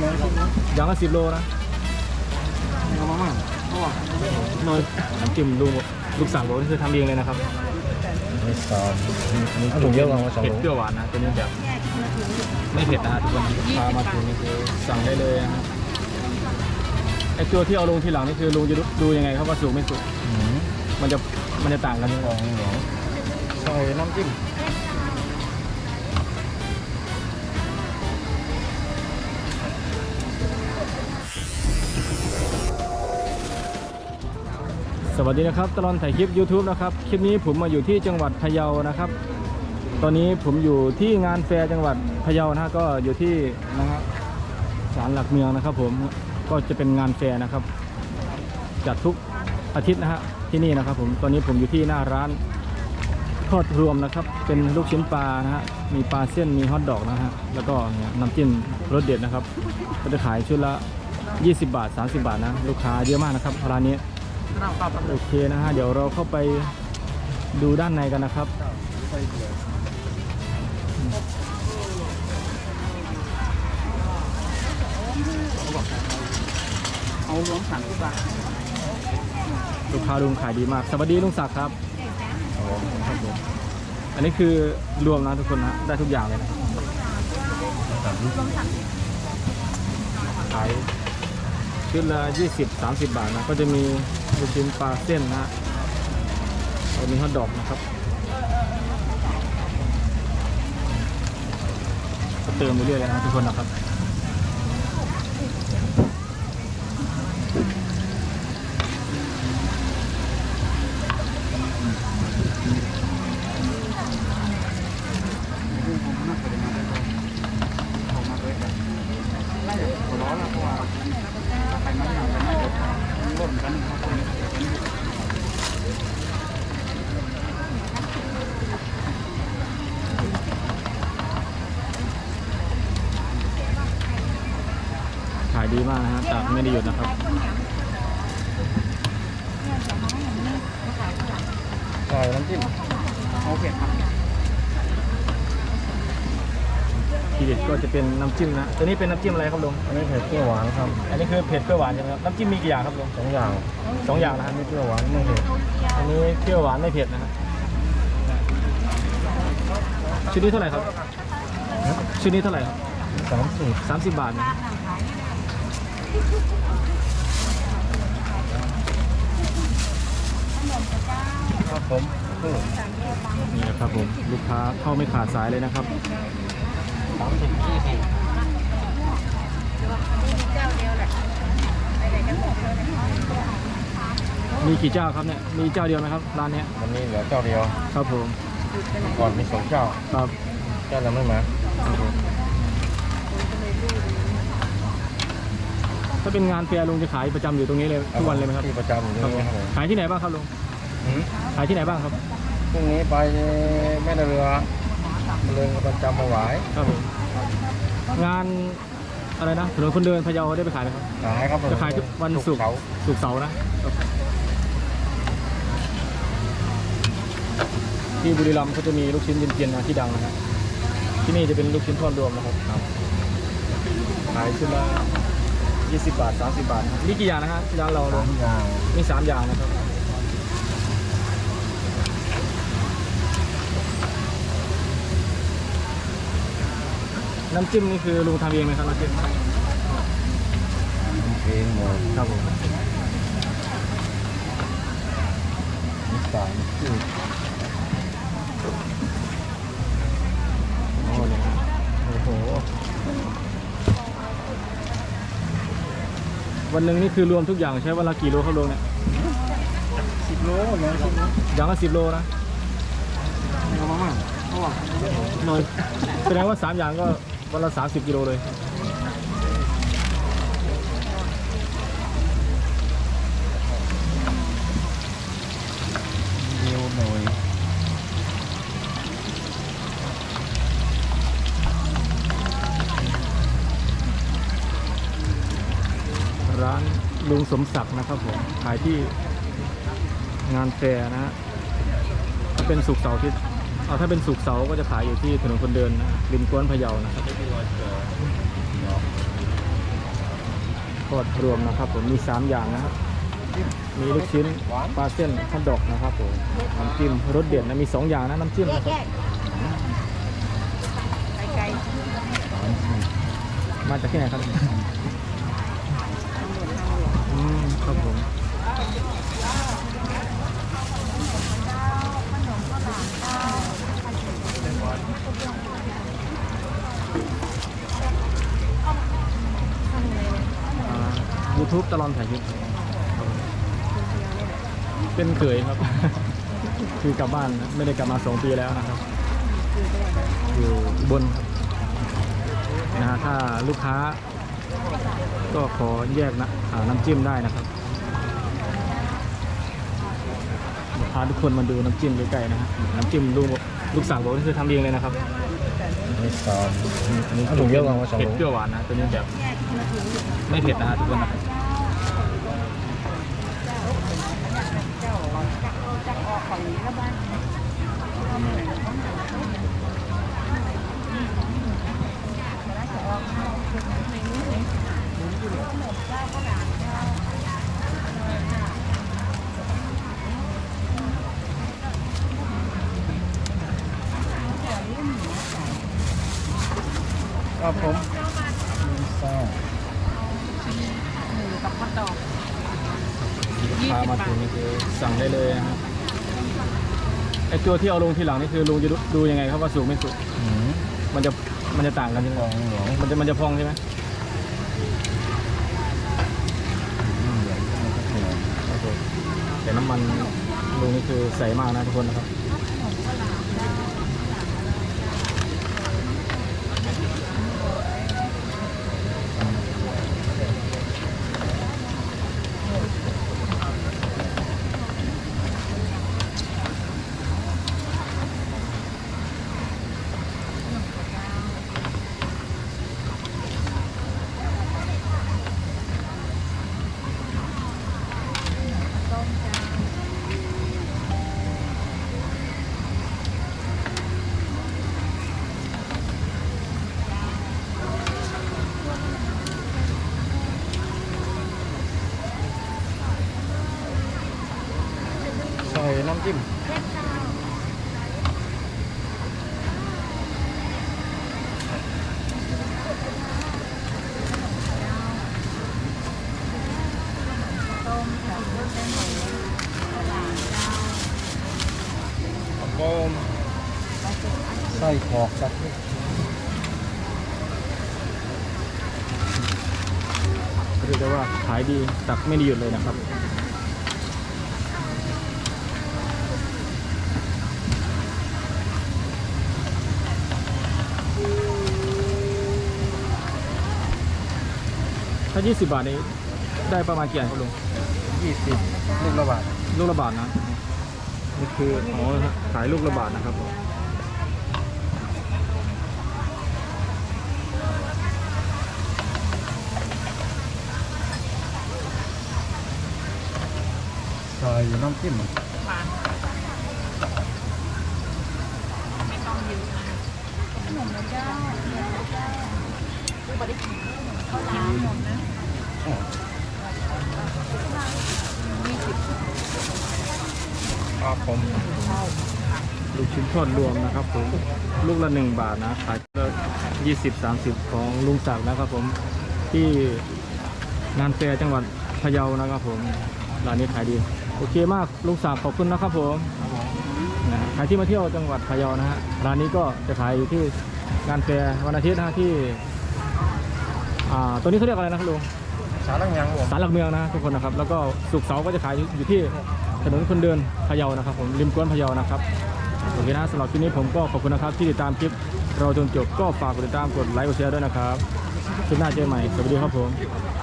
เลยชิ้นนี้อย่างละสิบโลนะเอามาม่าเพราะว่าน้อยน้ำจิ้มลูกลูกสั่งบอกว่าคือทำเองเลยนะครับไม่สอนมีถุงเยอะกว่าสองเผ็ดถุงเปรี้ยวหวานนะตัวนี้แบบไม่เผ็ดนะฮะทุกคนพามาถึงนี่คือสั่งได้เลยนะครับไอตัวที่เอาลงทีหลังนี่คือลุงจะดูดูยังไงครับว่าสุกไม่สุกอืมมันจะมันจะต่างกันยังไงของเหรอใส่น้ำจิ้ม สวัสดีนะครับตลอดถ่ายคลิป YouTube นะครับคลิปนี้ผมมาอยู่ที่จังหวัดพะเยานะครับ ตอนนี้ผมอยู่ที่งานแฟร์จังหวัดพะเยานะฮะก็อยู่ที่นะฮะศาลหลักเมืองนะครับ ผมก็จะเป็นงานแฟร์นะครับ จัดทุกอาทิตย์นะฮะที่นี่นะครับ ผมตอนนี้ผมอยู่ที่หน้าร้านทอดรวมนะครับ เป็นลูกชิ้นปลานะฮะมีปลาเส้นมีฮอทดอกนะฮะแล้วก็เนี่ยน้ำจิ้มรสเด็ดนะครับ ก็จะขายชุดละ 20 บาท 30 บาทนะลูกค้าเยอะมากนะครับร้านนี้ โอเคนะฮะเดี๋ยวเราเข้าไปดูด้านในกันนะครับเอารวมสามสิบบาทลูกค้าลุงขายดีมาก สวัสดีลุงศักดิ์ครับอันนี้คือรวมนะทุกคนนะได้ทุกอย่างเลยนะขายชุดละ20 30 บาทนะ ก็จะมี ลูกชิ้นปลาเส้นนะฮะแล้วมีฮอทดอกนะครับก็เติมไปเรื่อยเลยนะทุกคนนะครับผมน่าจะได้มาได้เลยผมมาด้วยกันหัวร้อนแล้วเพราะว่าถ้าใครม่ทำกันไม่ได้ร่วมกันครับผม ขาย ดีมากนะฮะจากไม่ได้หยุดนะครับใส่น้ำจิ้มโอเคครับทีเด็ดก็จะเป็นน้ำจิ้มนะตัวนี้เป็นน้ำจิ้มอะไรครับลุงอันนี้เผ็ดเปรี้ยวหวานครับอันนี้คือเผ็ดเปรี้ยวหวานใช่ไหมครับน้ำจิ้มมีกี่อย่างครับลุงสองอย่างสองอย่างนะครับไม่เปรี้ยวหวานไม่เผ็ดอันนี้เปรี้ยวหวานไม่เผ็ดนะฮะชุดนี้เท่าไหร่ครับชุดนี้เท่าไหร่ครับสามสิบสามสิบบาทนะ ครับผมอืมนี่นะครับผมลูกค้าเข้าไม่ขาดสายเลยนะครับสามสิบยี่สิบมีกี่เจ้าครับเนี่ยมีเจ้าเดียวไหมครับร้านเนี้ยวันนี้เหลือเจ้าเดียวครับผมก่อนมีสองเจ้าครับเจ้ายังไม่มาครับผม ถ้าเป็นงานแฟร์ลุงจะขายประจำอยู่ตรงนี้เลยทุกวันเลยไหมครับที่ประจำอยู่ครับผมนี่ครับผมขายที่ไหนบ้างครับลุงอืมขายที่ไหนบ้างครับพรุ่งนี้ไปแม่นาเรือมาเรืองประจำมาหวายครับผมงานอะไรนะถนนคนเดินพะเยาได้ไปขายไหมครับ ขายครับผมจะขายทุกวันศุกร์เสาร์ศุกร์เสาร์นะที่บุรีรัมย์เขาจะมีลูกชิ้นเย็นๆนะที่ดังนะครับที่นี่จะเป็นลูกชิ้นทอดรวมนะครับขายชุดละ 20 บาท 30 บาทนะครับมีกี่อย่างนะครับที่ร้านเราสามอย่างมีสามอย่างนะครับน้ำจิ้มนี่คือลุงทำเองไหมครับน้ำจิ้มเองหมดครับผมนิสัยชื่อโอ้เนี่ยฮะโอ้โห วันหนึ่งนี่คือรวมทุกอย่างใช้เวลากี่โลครับลุงเนี่ยสิบโลเลยสิบโลอย่างละสิบโลนะเอามาม่าเพราะว่าน้อยแสดงว่าสามอย่างก็วันละสามสิบกิโลเลยเดียวหน่อย ร้านลุงสมศักดิ์นะครับผมขายที่งานแฟร์นะฮะถ้าเป็นสุกร์เสาร์อาทิตย์เอาถ้าเป็นสุกร์เสาร์ก็จะขายอยู่ที่ถนนคนเดินนะริมกวนพะเยานะครับทอดรวมนะครับ ผมมี 3 อย่างนะครับ มีลูกชิ้นปลาเส้นข้าวดอกนะครับผมน้ำจิ้มรสเด็ดนะมี 2 อย่างนะน้ำจิ้มนะครับไปไกลมาจากที่ไหนครับ ทางหลวงทางหลวง อืมครับผม ยูทูบตลอดถ่ายคลิปเป็นเขยครับ คือกลับบ้านนะไม่ได้กลับมาสองปีแล้วนะครับ อยู่อุบนครับนะฮะถ้าลูกค้า ก็ขอแยกนะอ่าน้ำจิ้มได้นะครับเดี๋ยว พาทุกคนมาดูน้ำจิ้มใกล้ๆนะฮะน้ำจิ้มลูกลูกสาวบอกว่าคือทำเองเลยนะครับนี่สองอันนี้เอาถุงเยอะกว่าว่าสองเผ็ดเปรี้ยวหวานนะตัวนี้แบบไม่เผ็ดนะฮะทุกคนนะ เจ้าจักเอาจักออกของนี้แล้วบ้าน ครับผมสอง หมูกับข้าวตอก พามาถึงนี่คือสั่งได้เลยนะฮะไอตัวที่เอาลงทีหลังนี่คือลุงจะดูดูยังไงครับว่าสุกไม่สุกอืมมันจะมันจะต่างกันใช่ไหมสองหลวงมันจะมันจะพองใช่ไหมอืมเหลืองมันก็เหลืองครับผมแต่น้ำมันลุงนี่คือใส่มากนะทุกคนนะครับ จิ้มก็ไส้กรอกครับเรียกได้ว่าขายดีตักไม่ได้หยุดเลยนะครับ ถ้า 20 บาทนี้ได้ประมาณกี่อันครับลุงยี่สิบลูกละบาทลูกละบาทนะ นี่คืออ๋อขายลูกละบาทนะครับใส่น้ำจิ้มหวานไม่ต้องเยอะนะขนมนะเจ้า ขนมนะเจ้าผู้บริหารข้าวมนะยี่สิบครับผมลูกชิ้นทอดรวมนะครับผมลูกละหนึ่งบาทนะขายละยี่สิบสามสิบของลุงศักดิ์นะครับผมที่งานแฟร์จังหวัดพะเยานะครับผมร้านนี้ขายดี โอเคมากลุงศักดิ์ขอบคุณนะครับผมนะใครที่มาเที่ยวจังหวัดพะเยานะฮะร้านนี้ก็จะขายอยู่ที่งานแฟร์วันอาทิตย์นะที่ อ่าตัวนี้เขาเรียกอะไรนะครับลุงสาลังยังผมศาลหลักเมืองนะทุกคนนะครับ แล้วก็สุกร์เสาร์ก็จะขายอยู่ที่ถนนคนเดินพะเยานะครับ ผมริมกวนพะเยานะครับโอเคนะสำหรับคลิปนี้ผมก็ขอบคุณนะครับ ที่ติดตามคลิปเราจนจบก็ฝากกดติดตามกดไลค์กดแชร์ด้วยนะครับคลิปหน้าเจอกันใหม่สวัสดีครับผมค